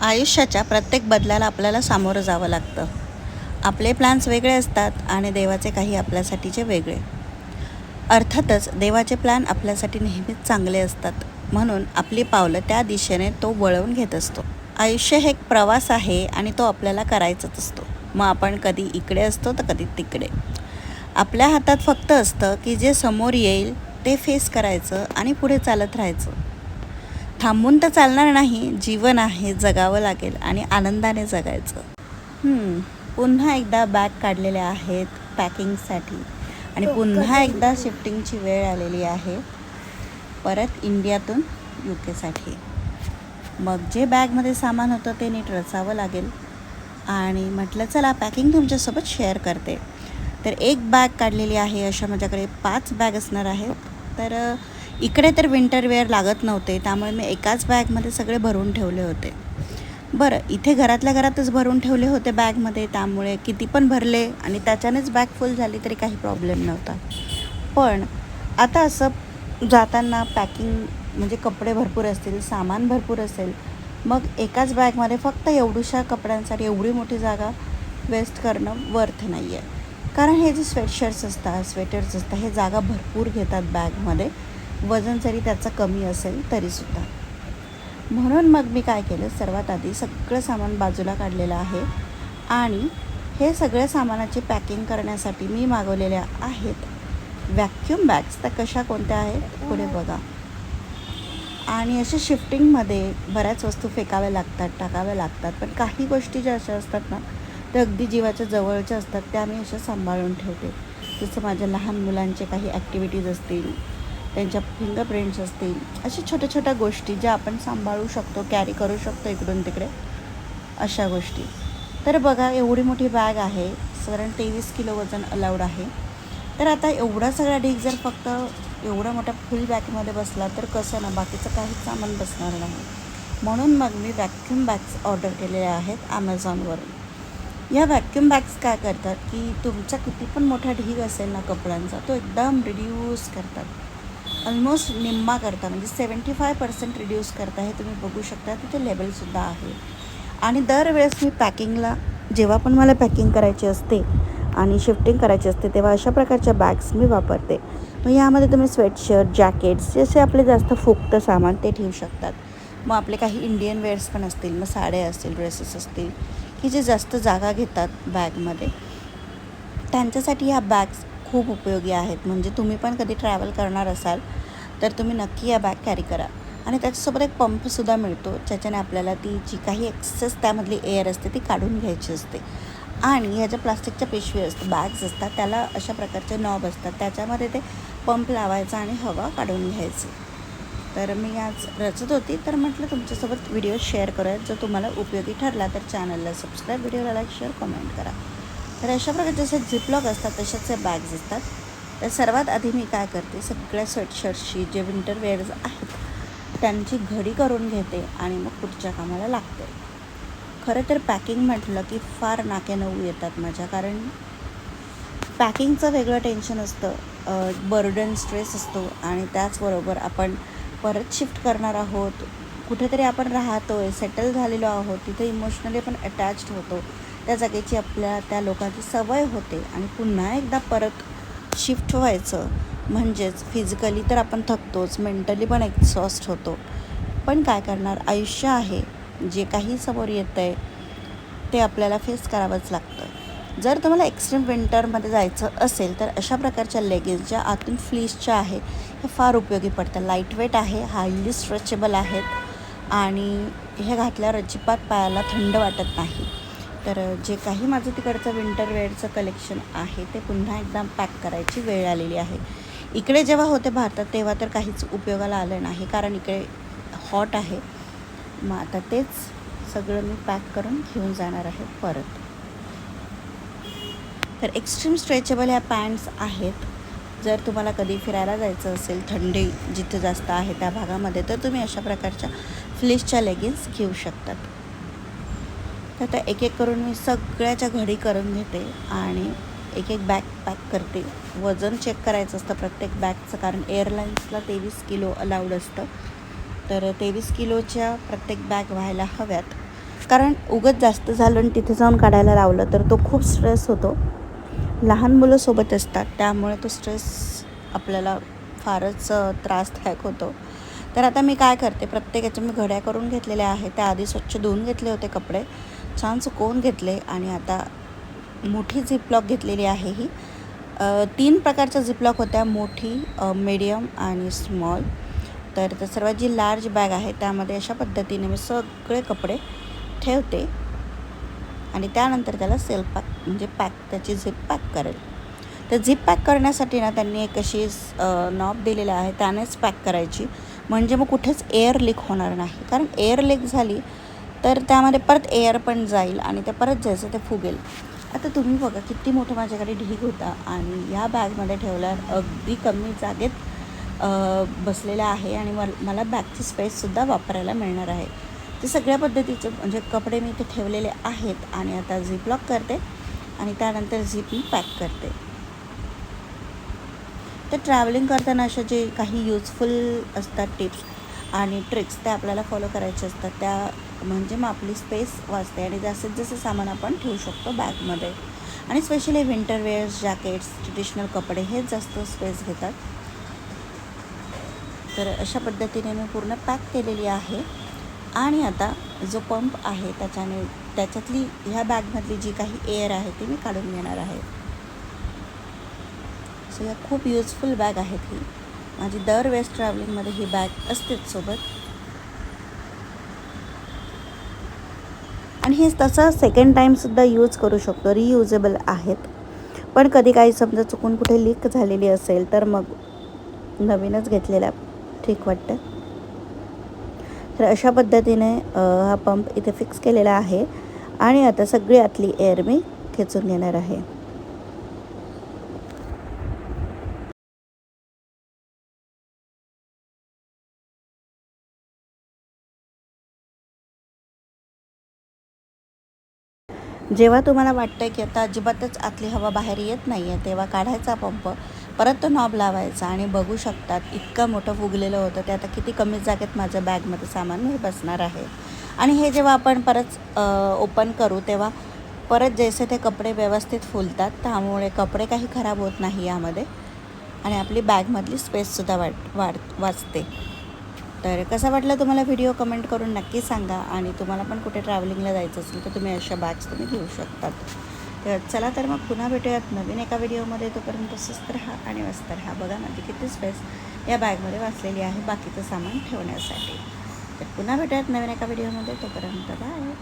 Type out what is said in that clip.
आयुष्याच्या प्रत्येक बदलाला आपल्याला सामोरं जावं लागतं. आपले प्लॅन्स वेगळे असतात आणि देवाचे काही आपल्यासाठीचे वेगळे. अर्थातच देवाचे प्लॅन आपल्यासाठी नेहमीच चांगले असतात. म्हणून आपली पावलं त्या दिशेने तो वळवून घेत असतो. आयुष्य हे एक प्रवास आहे आणि तो आपल्याला करायचाच असतो. मग आपण कधी इकडे असतो तर कधी तिकडे. आपल्या हातात फक्त असतं की जे समोर येईल ते फेस करायचं आणि पुढे चालत राहायचं. थांबून तर चालणार नाही. जीवन आहे जगावं लागेल आणि आनंदाने जगायचं. पुन्हा एकदा बॅग काढलेल्या आहेत पॅकिंगसाठी आणि पुन्हा एकदा शिफ्टिंगची वेळ आलेली आहे. परत इंडियातून यू केसाठी मग जे बॅगमध्ये सामान होतं ते नीट रचावं लागेल. आणि म्हटलं चला पॅकिंग तुमच्यासोबत शेअर करते. तर एक बॅग काढलेली आहे अशा माझ्याकडे पाच बॅग असणार आहेत. तर इकडे तर विंटर वेअर लागत नव्हते त्यामुळे मी एकाच बॅगमध्ये सगळे भरून ठेवले होते. बरं इथे घरातल्या घरातच भरून ठेवले होते बॅगमध्ये त्यामुळे किती पण भरले आणि त्याच्यानेच बॅग फुल झाली तरी काही प्रॉब्लेम नव्हता. पण आता असं जाताना पॅकिंग म्हणजे कपडे भरपूर असतील सामान भरपूर असेल मग एकाच बॅगमध्ये फक्त एवढूशा कपड्यांसाठी एवढी मोठी जागा वेस्ट करणं वर्थ नाही आहे कारण हे जे स्वेटशर्ट्स असतात स्वेटर्स असतात हे जागा भरपूर घेतात बॅगमध्ये वजन जरी त्याचं कमी असेल तरीसुद्धा. म्हणून मग मी काय केलं सर्वात आधी सगळं सामान बाजूला काढलेलं आहे आणि हे सगळ्या सामानाची पॅकिंग करण्यासाठी मी मागवलेल्या आहेत व्हॅक्यूम बॅग्स. त्या कशा कोणत्या आहेत पुढे बघा. आणि अशा शिफ्टिंगमध्ये बऱ्याच वस्तू फेकाव्या लागतात टाकाव्या लागतात. पण काही गोष्टी ज्या अशा असतात ना त्या अगदी जीवाच्या जवळच्या असतात त्या मी अशा सांभाळून ठेवते. जसं माझ्या लहान मुलांचे काही ॲक्टिव्हिटीज असतील त्यांच्या फिंगरप्रिंट्स असतील अशा छोट्या छोट्या गोष्टी ज्या आपण सांभाळू शकतो कॅरी करू शकतो इकडून तिकडे अशा गोष्टी. तर बघा एवढी मोठी बॅग आहे. साधारण तेवीस किलो वजन अलाउड आहे. तर आता एवढा सगळा ढीग जर फक्त एवढा मोठ्या फुल बॅगमध्ये बसला तर कसं ना बाकीचं काहीच सामान बसणार नाही. म्हणून मग मी व्हॅक्यूम बॅग्स ऑर्डर केलेल्या आहेत ॲमेझॉनवरून या व्हॅक्यूम बॅग्स काय करतात की तुमचा किती पण मोठा ढीग असेल ना कपड्यांचा तो एकदम रिड्यूस करतात. ऑलमोस्ट निम्मा करता म्हणजे सेवन्टी फाय पर्सेंट रिड्यूस करता हे तुम्ही बघू शकता तिथे लेबलसुद्धा आहे. आणि दरवेळेस मी पॅकिंगला जेव्हा पण मला पॅकिंग करायची असते आणि शिफ्टिंग करायची असते तेव्हा अशा प्रकारच्या बॅग्स मी वापरते. मग यामध्ये तुम्ही स्वेटशर्ट जॅकेट्स जसे आपले जास्त फुकतं सामान ते ठेवू शकतात. मग आपले काही इंडियन वेअर्स पण असतील मग साड्या असतील ड्रेसेस असतील की जे जास्त जागा घेतात बॅगमध्ये त्यांच्यासाठी ह्या बॅग्स खूप उपयोगी आहेत. म्हणजे तुम्ही पण कधी ट्रॅव्हल करणार असाल तर तुम्ही नक्की या बॅग कॅरी करा. आणि त्याच्यासोबत एक पंपसुद्धा मिळतो ज्याच्याने आपल्याला ती जी काही एक्सेस त्यामधली एअर असते ती काढून घ्यायची असते. आणि ह्या ज्या प्लास्टिकच्या पिशवी असतात बॅग्स असतात त्याला अशा प्रकारचे नॉब असतात. त्याच्यामध्ये ते पंप लावायचा आणि हवा काढून घ्यायची. तर मी आज रचत होती तर म्हटलं तुमच्यासोबत व्हिडिओ शेअर करूयात जो तुम्हाला उपयोगी ठरला तर चॅनलला सबस्क्राईब व्हिडिओला लाईक शेअर कमेंट करा. तर अशा प्रकारचे जसे झिपलॉक असतात तसेच बॅग्स असतात. तर सर्वात आधी मी काय करते सगळ्या स्वेटशर्टशी जे विंटर वेअर्स आहेत त्यांची घडी करून घेते आणि मग पुढच्या कामाला लागते. खरं तर पॅकिंग म्हटलं की फार नाके नऊ येतात माझ्या कारण पॅकिंगचं वेगळं टेन्शन असतं बर्डन स्ट्रेस असतो आणि त्याचबरोबर आपण परत शिफ्ट करणार आहोत. कुठेतरी आपण राहतो आहे सेटल झालेलो आहोत तिथे इमोशनली पण अटॅच्ड होतो. त्या जागेची आपल्या त्या लोकांची सवय होते. आणि पुन्हा एकदा परत शिफ्ट व्हायचं म्हणजेच फिजिकली तर आपण थकतोच मेंटली पण एक्झॉस्ट होतो. पण काय करणार? आयुष्य आहे. जे काही समोर येतं आहे ते आपल्याला फेस करावंच लागतं. जर तुम्हाला एक्स्ट्रीम विंटरमध्ये जायचं असेल तर अशा प्रकारच्या लेगिन्स ज्या आतून फ्लीसच्या आहे हे फार उपयोगी पडतात. लाइट वेट आहे हायली स्ट्रेचेबल आहेत. आणि हे घातल्यावर अजिबात पायाला थंड वाटत नाही. तर जे काही माझं तिकडचं विंटर वेअरचं कलेक्शन आहे ते पुन्हा एकदा पॅक करायची वेळ आलेली आहे. इकडे जेव्हा होते भारतात तेव्हा तर काहीच उपयोगाला आलं नाही कारण इकडे हॉट आहे. मग आता तेच सगळं मी पॅक करून घेऊन जाणार आहे परत. तर एक्स्ट्रीम स्ट्रेचेबल ह्या पॅन्ट्स आहेत. जर तुम्हाला कधी फिरायला जायचं असेल थंडी जिथे जास्त आहे त्या भागामध्ये तर तुम्ही अशा प्रकारच्या फ्लिशच्या लेगिन्स घेऊ शकतात. तर आता एक एक करून मी सगळ्याच्या घडी करून घेते आणि एक एक बॅग पॅक करते. वजन चेक करायचं असतं प्रत्येक बॅगचं कारण एअरलाईन्सला तेवीस किलो अलाउड असतं. तर तेवीस किलोच्या प्रत्येक बॅग व्हायला हव्यात. कारण उगत जास्त झालं आणि तिथे जाऊन काढायला लावलं तर तो खूप स्ट्रेस होतो. लहान मुलं सोबत असतात त्यामुळे तो स्ट्रेस आपल्याला फारच त्रासदायक होतो. तर आता मी काय करते प्रत्येकाच्या मी घड्या करून घेतलेल्या आहेत. त्या आधी स्वच्छ धुवून घेतले होते कपडे. छान सुकवून घेतले आणि आता मोठी झिपलॉक घेतलेली आहे ही. तीन प्रकारच्या झिपलॉक होत्या मोठी मीडियम आणि स्मॉल तर तर सर्वात जी लार्ज बॅग आहे त्यामध्ये अशा पद्धतीने मी सगळे कपडे ठेवते आणि त्यानंतर त्याला सेल पॅक म्हणजे पॅक त्याची झिप पॅक करेल. तर झिप पॅक करण्यासाठी ना त्यांनी एक अशी नॉब दिलेला आहे त्यानेच पॅक करायची. म्हणजे मग कुठेच एअर लीक होणार नाही. कारण एअर लीक झाली तर त्यामध्ये परत एअर पण जाईल आणि ते परत जायचं ते फुगेल. आता तुम्ही बघा किती मोठं माझ्याकडे ढीग होता आणि या बॅगमध्ये ठेवल्यावर अगदी कमी जागेत बसलेला आहे आणि मला बॅगची स्पेससुद्धा वापरायला मिळणार आहे. ते सगळ्या पद्धतीचे म्हणजे कपडे मी इथे ठेवलेले आहेत आणि आता झिप लॉक करते आणि त्यानंतर झिप मी पॅक करते. तर ट्रॅव्हलिंग करताना अशा जे काही युजफुल असतात टिप्स आणि ट्रिक्स त्या आपल्याला फॉलो करायचे असतात. त्या म्हणजे मग आपली स्पेस वाचते आणि जास्तीत जास्त सामान आपण ठेवू शकतो बॅगमध्ये आणि specially winter wears jackets traditional कपडे हेच जास्त स्पेस घेतात. तर अशा पद्धतीने मी पूर्ण पॅक केलेली आहे. आणि आता जो पंप आहे त्याच्याने त्याच्यातली ह्या बॅगमधली जी काही एअर आहे ती मी काढून घेणार आहे. सो या खूप युजफुल बॅग आहेत ही. माझी दरवेळेस ट्रॅव्हलिंगमध्ये ही बॅग असतेच सोबत. आणि हे तसं सेकंड टाईमसुद्धा यूज करू शकतो. रियुजेबल आहेत. पण कधी काही समजा चुकून कुठे लीक झालेली असेल तर मग नवीनच घेतलेला ठीक वाटतं. तर अशा पद्धतीने हा पंप इथे फिक्स केलेला आहे. आणि आता सगळी आतली एअर मी खेचून घेणार आहे. जेव्हा तुम्हाला वाटतं की आता अजिबातच आतली हवा बाहेर येत नाही आहे तेव्हा काढायचा पंप परत तो नॉब लावायचा आणि बघू शकतात इतकं मोठं फुगलेलं होतं ते आता किती कमी जागेत माझ्या बॅगमध्ये सामान हे बसणार आहे. आणि हे जेव्हा आपण परत ओपन करू तेव्हा परत जैसे ते कपडे व्यवस्थित फुलतात त्यामुळे कपडे काही खराब होत नाही यामध्ये. आणि आपली बॅगमधली स्पेससुद्धा वाट वाढ वाचते. तर कसा वाटला तुम्हाला व्हिडिओ कमेंट करून नक्की सांगा आणि तुम्हाला पण कुठे ट्रॅव्हलिंगला जायचं असेल तर तुम्ही अशा बॅग्स तुम्ही घेऊ शकतात. तर चला तर मग पुन्हा भेटूयात नवीन एका व्हिडिओमध्ये तोपर्यंत स्वस्त राहा आणि मस्त राहा. बघा माझी किती स्पेस या बॅगमध्ये वाचलेली आहे बाकीचं सामान ठेवण्यासाठी. तर पुन्हा भेटूयात नवीन एका व्हिडिओमध्ये तोपर्यंत बाय